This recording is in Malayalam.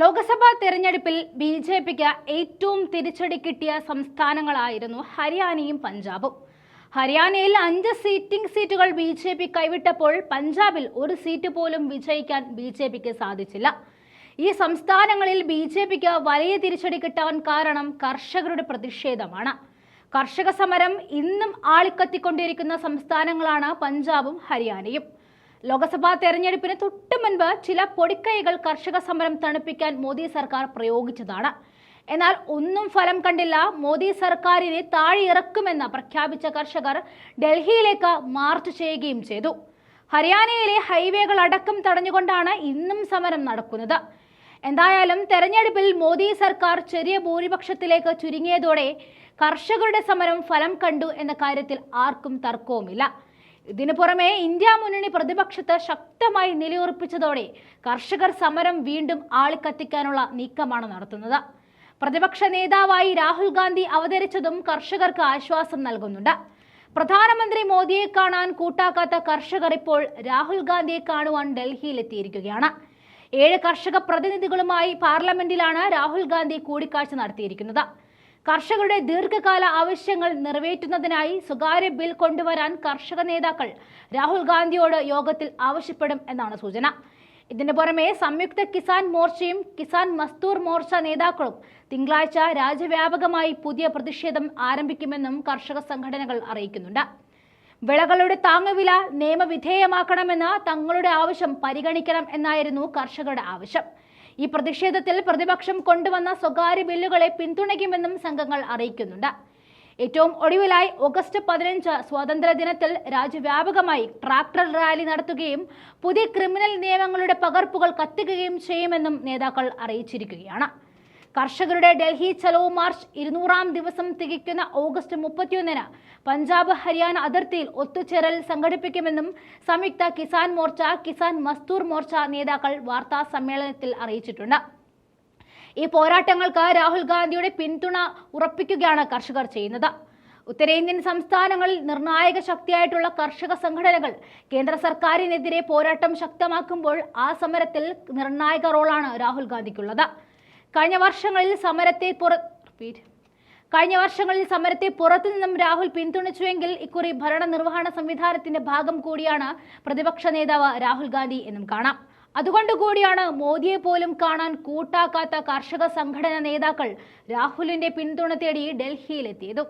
ലോക്സഭാ തെരഞ്ഞെടുപ്പിൽ ബി ജെ പിക്ക് ഏറ്റവും തിരിച്ചടി കിട്ടിയ സംസ്ഥാനങ്ങളായിരുന്നു ഹരിയാനയും പഞ്ചാബും. ഹരിയാനയിൽ അഞ്ച് സീറ്റിംഗ് സീറ്റുകൾ ബി ജെ പി കൈവിട്ടപ്പോൾ പഞ്ചാബിൽ ഒരു സീറ്റ് പോലും വിജയിക്കാൻ ബി ജെ പിക്ക് സാധിച്ചില്ല. ഈ സംസ്ഥാനങ്ങളിൽ ബി ജെ പിക്ക് വലിയ തിരിച്ചടി കിട്ടാൻ കാരണം കർഷകരുടെ പ്രതിഷേധമാണ്. കർഷക സമരം ഇന്നും ആളിക്കത്തിക്കൊണ്ടിരിക്കുന്ന സംസ്ഥാനങ്ങളാണ് പഞ്ചാബും ഹരിയാനയും. ലോക്സഭാ തെരഞ്ഞെടുപ്പിന് തൊട്ടു മുൻപ് ചില പൊടിക്കൈകൾ കർഷക സമരം തണുപ്പിക്കാൻ മോദി സർക്കാർ പ്രയോഗിച്ചതാണ്. എന്നാൽ ഒന്നും ഫലം കണ്ടില്ല. മോദി സർക്കാരിനെ താഴെയിറക്കുമെന്ന് പ്രഖ്യാപിച്ച കർഷകർ ഡൽഹിയിലേക്ക് മാർച്ച് ചെയ്യുകയും ചെയ്തു. ഹരിയാനയിലെ ഹൈവേകൾ അടക്കം തടഞ്ഞുകൊണ്ടാണ് ഇന്നും സമരം നടക്കുന്നത്. എന്തായാലും തെരഞ്ഞെടുപ്പിൽ മോദി സർക്കാർ ചെറിയ ഭൂരിപക്ഷത്തിലേക്ക് ചുരുങ്ങിയതോടെ കർഷകരുടെ സമരം ഫലം കണ്ടു എന്ന കാര്യത്തിൽ ആർക്കും തർക്കവുമില്ല. ഇതിനു പുറമെ ഇന്ത്യ മുന്നണി പ്രതിപക്ഷത്ത് ശക്തമായി നിലയുറപ്പിച്ചതോടെ കർഷകർ സമരം വീണ്ടും ആളിക്കത്തിക്കാനുള്ള നീക്കമാണ് നടത്തുന്നത്. പ്രതിപക്ഷ നേതാവായി രാഹുൽ ഗാന്ധി അവതരിച്ചതും കർഷകർക്ക് ആശ്വാസം നൽകുന്നുണ്ട്. പ്രധാനമന്ത്രി മോദിയെ കാണാൻ കൂട്ടാക്കാത്ത കർഷകർ ഇപ്പോൾ രാഹുൽ ഗാന്ധിയെ കാണുവാൻ ഡൽഹിയിലെത്തിയിരിക്കുകയാണ്. ഏഴ് കർഷക പ്രതിനിധികളുമായി പാർലമെന്റിലാണ് രാഹുൽ ഗാന്ധി കൂടിക്കാഴ്ച നടത്തിയിരിക്കുന്നത്. കർഷകരുടെ ദീർഘകാല ആവശ്യങ്ങൾ നിറവേറ്റുന്നതിനായി സ്വകാര്യ ബിൽ കൊണ്ടുവരാൻ കർഷക നേതാക്കൾ രാഹുൽ ഗാന്ധിയോട് യോഗത്തിൽ ആവശ്യപ്പെടും എന്നാണ് സൂചന. ഇതിനു പുറമെ സംയുക്ത കിസാൻ മോർച്ചയും കിസാൻ മസ്തൂർ മോർച്ച നേതാക്കളും തിങ്കളാഴ്ച രാജ്യവ്യാപകമായി പുതിയ പ്രതിഷേധം ആരംഭിക്കുമെന്നും കർഷക സംഘടനകൾ അറിയിക്കുന്നുണ്ട്. വിളകളുടെ താങ്ങുവില നിയമവിധേയമാക്കണമെന്ന തങ്ങളുടെ ആവശ്യം പരിഗണിക്കണം എന്നായിരുന്നു കർഷകരുടെ ആവശ്യം. ഈ പ്രതിഷേധത്തിൽ പ്രതിപക്ഷം കൊണ്ടുവന്ന സ്വകാര്യ ബില്ലുകളെ പിന്തുണയ്ക്കുമെന്നും സംഘങ്ങൾ അറിയിക്കുന്നുണ്ട്. ഏറ്റവും ഒടുവിലായി ഓഗസ്റ്റ് പതിനഞ്ച് സ്വാതന്ത്ര്യ ദിനത്തിൽ രാജ്യവ്യാപകമായി ട്രാക്ടർ റാലി നടത്തുകയും പുതിയ ക്രിമിനൽ നിയമങ്ങളുടെ പകർപ്പുകൾ കത്തിക്കുകയും ചെയ്യുമെന്നും നേതാക്കൾ അറിയിച്ചിരിക്കുകയാണ്. കർഷകരുടെ ഡൽഹി ചലോ മാർച്ച് ഇരുന്നൂറാം ദിവസം തികയ്ക്കുന്ന ഓഗസ്റ്റ് മുപ്പത്തിയൊന്നിന് പഞ്ചാബ് ഹരിയാന അതിർത്തിയിൽ ഒത്തുചേരൽ സംഘടിപ്പിക്കുമെന്നും സംയുക്ത കിസാൻ മോർച്ച കിസാൻ മസ്തൂർ മോർച്ച നേതാക്കൾ വാർത്താ സമ്മേളനത്തിൽ അറിയിച്ചിട്ടുണ്ട്. ഈ പോരാട്ടങ്ങൾക്ക് രാഹുൽ ഗാന്ധിയുടെ പിന്തുണ ഉറപ്പിക്കുകയാണ് കർഷകർ ചെയ്യുന്നത്. ഉത്തരേന്ത്യൻ സംസ്ഥാനങ്ങളിൽ നിർണായക ശക്തിയായിട്ടുള്ള കർഷക സംഘടനകൾ കേന്ദ്ര സർക്കാരിനെതിരെ പോരാട്ടം ശക്തമാക്കുമ്പോൾ ആ സമരത്തിൽ നിർണായക റോളാണ് രാഹുൽ ഗാന്ധിക്കുള്ളത്. കഴിഞ്ഞ വർഷങ്ങളിൽ സമരത്തെ പുറ കഴിഞ്ഞ വർഷങ്ങളിൽ സമരത്തെ പുറത്തു നിന്നും രാഹുൽ പിന്തുണച്ചുവെങ്കിൽ ഇക്കുറി ഭരണ നിർവഹണ സംവിധാനത്തിന്റെ ഭാഗം കൂടിയാണ് പ്രതിപക്ഷ നേതാവ് രാഹുൽ ഗാന്ധി എന്നും കാണാം. അതുകൊണ്ട് കൂടിയാണ് മോദിയെ പോലും കാണാൻ കൂട്ടാക്കാത്ത കർഷക സംഘടനാ നേതാക്കൾ രാഹുലിന്റെ പിന്തുണ തേടി ഡൽഹിയിലെത്തിയതും.